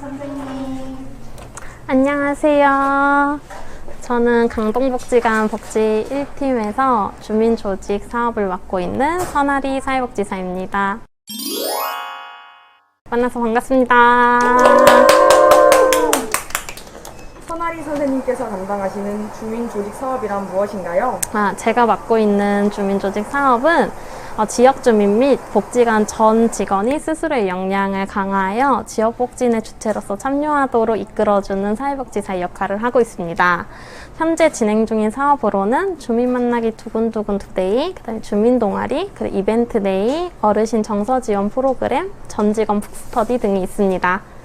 선생님. 안녕하세요. 저는 강동복지관 복지 1팀에서 주민조직 사업을 맡고 있는 선아리 사회복지사입니다. 만나서 반갑습니다. 선아리 선생님께서 담당하시는 주민조직 사업이란 무엇인가요? 아, 제가 맡고 있는 주민조직 사업은 지역 주민 및 복지관 전 직원이 스스로의 역량을 강화하여 지역 복지의 주체로서 참여하도록 이끌어주는 사회복지사 역할을 하고 있습니다. 현재 진행 중인 사업으로는 주민 만나기 두근두근 투데이, 그다음에 주민 동아리, 그리고 이벤트 데이, 어르신 정서 지원 프로그램, 전 직원 북스터디 등이 있습니다.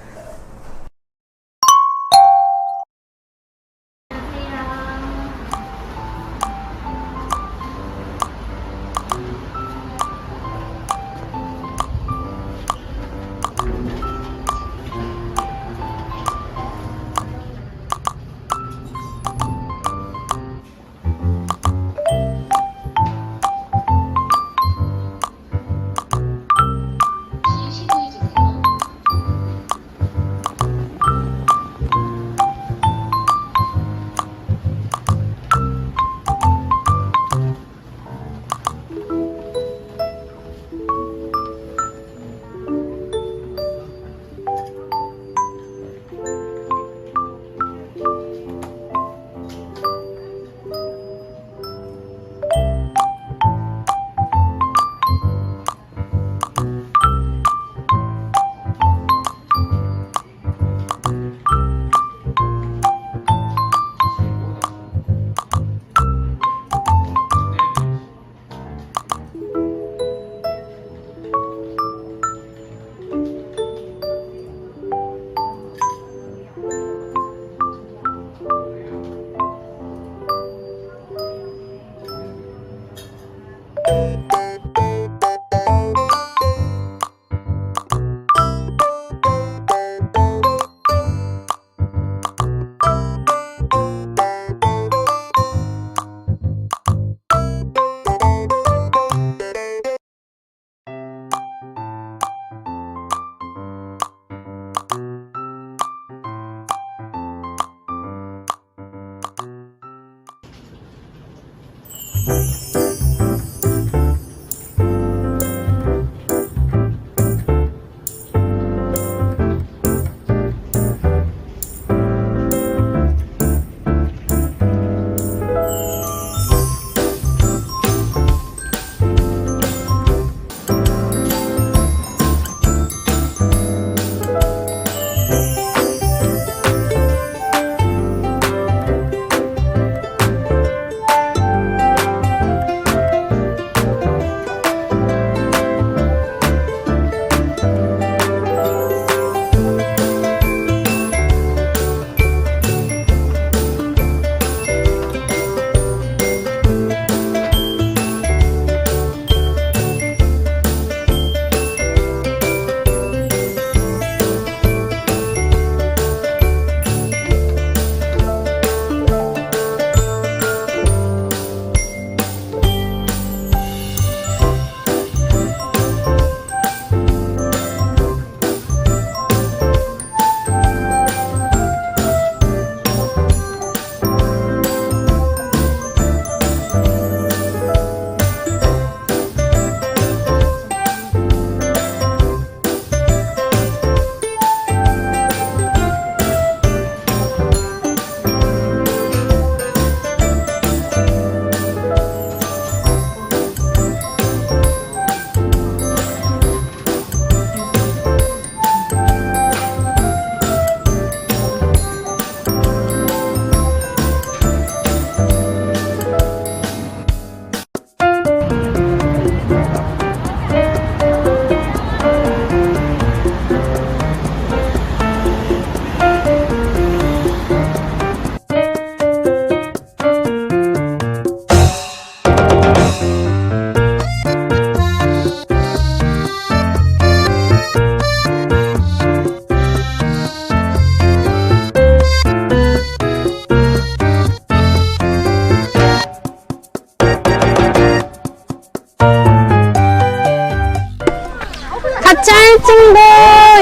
친구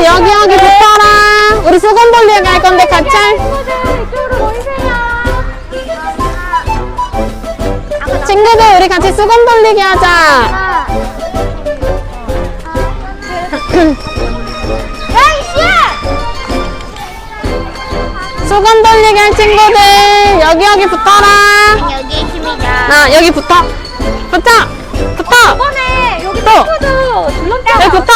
여기 여기 붙어라. 우리 수건 돌리러 갈 건데 같이 친구들 우리 같이 수건 돌리기 하자. 수건 돌리기 할 친구들 여기 여기 붙어라. 여기 있습니다. 아 여기 붙어. 붙어. 붙어. 이번에 여기 친구도 불렀잖아. 여기 붙어.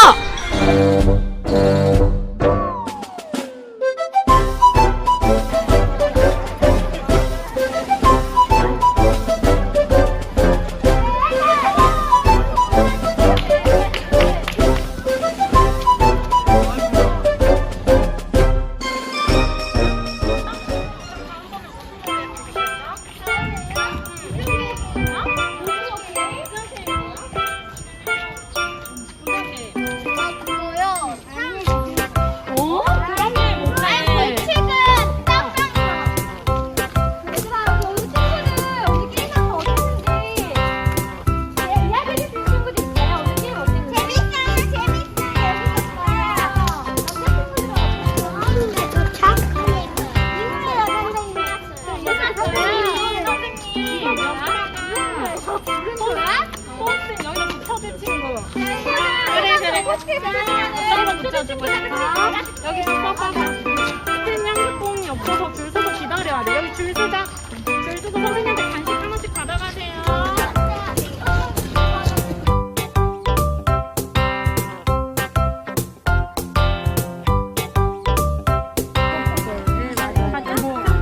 어떤 거 붙여주고 싶어? 여기 붙어봐. 스탠 양식봉이 없어서 줄 서서 기다려야 돼. 여기 줄 서자. 줄 서서 선생님한테 간식 하나씩 받아가세요.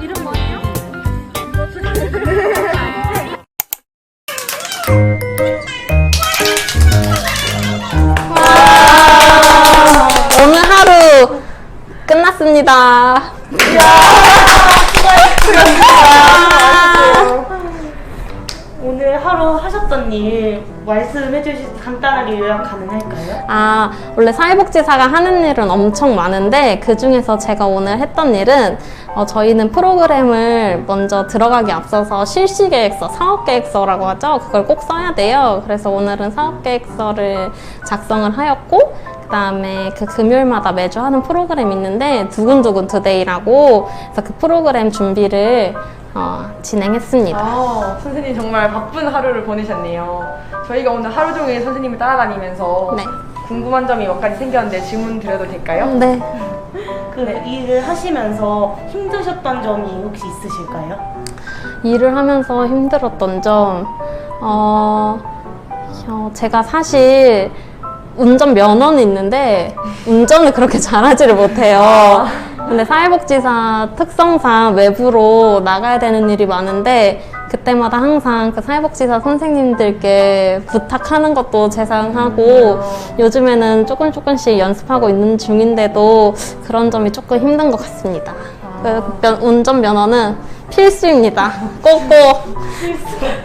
이름 뭐예요? 끝났습니다. 오늘 하루 하셨던 일 말씀해 주실 간단하게 요약 가능할까요? 아, 원래 사회복지사가 하는 일은 엄청 많은데 그 중에서 제가 오늘 했던 일은 어, 저희는 프로그램을 먼저 들어가기 앞서서 실시계획서, 사업계획서라고 하죠. 그걸 꼭 써야 돼요. 그래서 오늘은 사업계획서를 작성을 하였고 그 다음에 그 금요일마다 매주 하는 프로그램이 있는데 두근두근 투데이라고 그래서 그 프로그램 준비를 어, 진행했습니다. 아, 선생님 정말 바쁜 하루를 보내셨네요. 저희가 오늘 하루 종일 선생님을 따라다니면서 네. 궁금한 점이 몇 가지 생겼는데 질문 드려도 될까요? 네. 그 일을 하시면서 힘드셨던 점이 혹시 있으실까요? 일을 하면서 힘들었던 점, 어, 어, 제가 사실 운전 면허는 있는데 운전을 그렇게 잘하지를 못해요. 근데 사회복지사 특성상 외부로 나가야 되는 일이 많은데 그때마다 항상 그 사회복지사 선생님들께 부탁하는 것도 재상하고 요즘에는 조금 조금씩 연습하고 있는 중인데도 그런 점이 조금 힘든 것 같습니다. 그 면- 운전 면허는 필수입니다. 꼭꼭.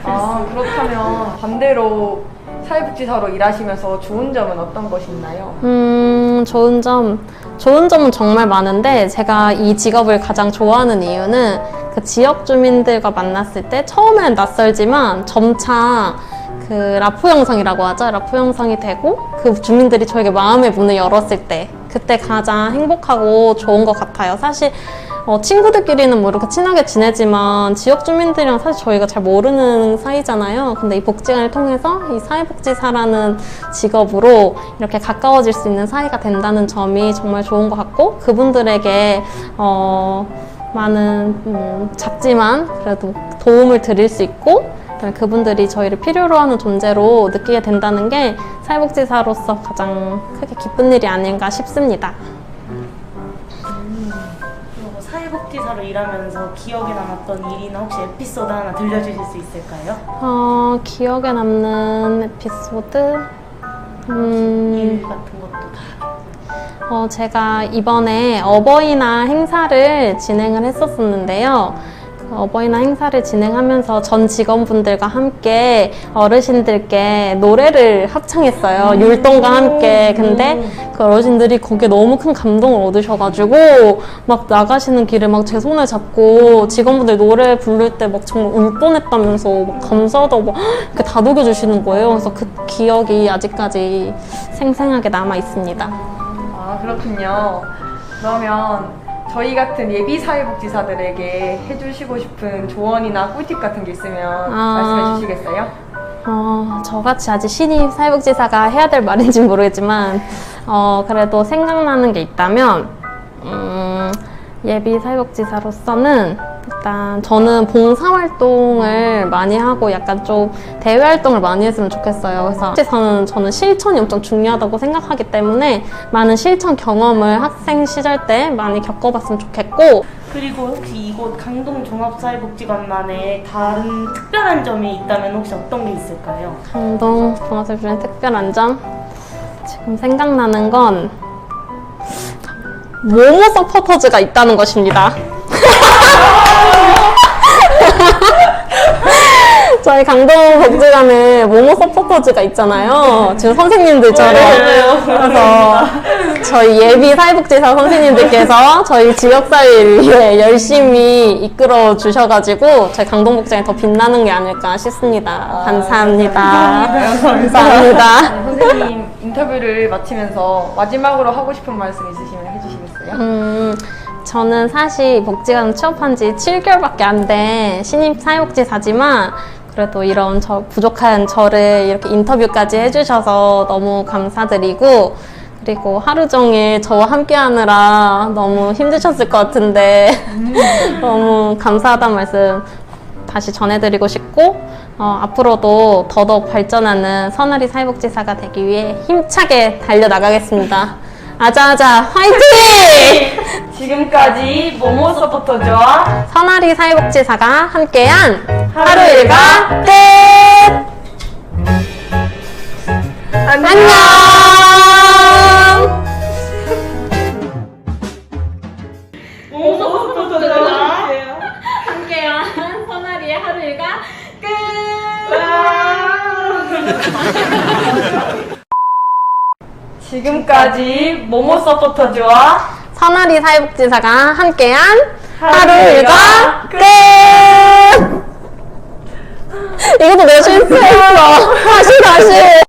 아, 그렇다면 반대로 사회복지사로 일하시면서 좋은 점은 어떤 것이 있나요? 음, 좋은 점. 좋은 점은 정말 많은데 제가 이 직업을 가장 좋아하는 이유는 그 지역 주민들과 만났을 때 처음엔 낯설지만 점차 그 라포 형성이라고 하죠. 라포 형성이 되고 그 주민들이 저에게 마음의 문을 열었을 때 그때 가장 행복하고 좋은 것 같아요. 사실 어, 친구들끼리는 뭐 이렇게 친하게 지내지만 지역 주민들이랑 사실 저희가 잘 모르는 사이잖아요. 근데 이 복지관을 통해서 이 사회복지사라는 직업으로 이렇게 가까워질 수 있는 사이가 된다는 점이 정말 좋은 것 같고 그분들에게 어, 많은 음, 작지만 그래도 도움을 드릴 수 있고 그분들이 저희를 필요로 하는 존재로 느끼게 된다는 게 사회복지사로서 가장 크게 기쁜 일이 아닌가 싶습니다. 그리고 사회복지사로 일하면서 기억에 남았던 일이나 혹시 에피소드 하나 들려주실 수 있을까요? 어, 기억에 남는 에피소드? 음, 일 같은 것도 다. 어, 제가 이번에 어버이날 행사를 진행을 했었었는데요. 그 어버이날 행사를 진행하면서 전 직원분들과 함께 어르신들께 노래를 합창했어요. 율동과 함께. 근데 그 어르신들이 거기에 너무 큰 감동을 얻으셔가지고 막 나가시는 길에 막 제 손을 잡고 직원분들 노래 부를 때 막 정말 울 뻔했다면서 막 감사하다고 막 이렇게 다독여 주시는 거예요. 그래서 그 기억이 아직까지 생생하게 남아 있습니다. 아, 그렇군요. 그러면 저희 같은 예비 사회복지사들에게 해주시고 싶은 조언이나 꿀팁 같은 게 있으면 아. 말씀해 주시겠어요? 어, 저같이 아직 신입 사회복지사가 해야 될 말인지 모르겠지만, 어, 그래도 생각나는 게 있다면, 음, 예비 사회복지사로서는 일단 저는 봉사활동을 많이 하고 약간 좀 대외활동을 많이 했으면 좋겠어요. 그래서 저는, 저는 실천이 엄청 중요하다고 생각하기 때문에 많은 실천 경험을 학생 시절 때 많이 겪어봤으면 좋겠고, 그리고 혹시 이곳 강동 종합사회복지관만의 다른 특별한 점이 있다면 혹시 어떤 게 있을까요? 강동 종합사회복지관 특별한 점 지금 생각나는 건 모모 서포터즈가 있다는 것입니다. 저희 강동 복지관에 모모 서포터즈가 있잖아요. 지금 선생님들처럼. 그래서 저희 예비 사회복지사 선생님들께서 저희 지역사회를 위해 열심히 이끌어 주셔가지고 저희 강동 복지관이 더 빛나는 게 아닐까 싶습니다. 감사합니다. 감사합니다. 선생님 인터뷰를 마치면서 마지막으로 하고 싶은 말씀 있으시면 해주시겠어요? 음, 저는 사실 복지관 취업한 지 7개월밖에 안 된 신입 사회복지사지만 그래도 이런 저 부족한 저를 이렇게 인터뷰까지 해주셔서 너무 감사드리고 그리고 하루 종일 저와 함께 하느라 너무 힘드셨을 것 같은데 너무 감사하다는 말씀 다시 전해드리고 싶고 어, 앞으로도 더더욱 발전하는 선아리 사회복지사가 되기 위해 힘차게 달려나가겠습니다. 아자아자 화이팅! 지금까지 모모 서포터즈와 선아리 사회복지사가 함께한 하루 일과 끝! 안녕! 함께한 선아리의 하루 일과 지금까지 모모 서포터즈와 선아리 사회복지사가 함께한 하루 하루 일과 끝! 이것도 내가 실수했어. 다시 다시.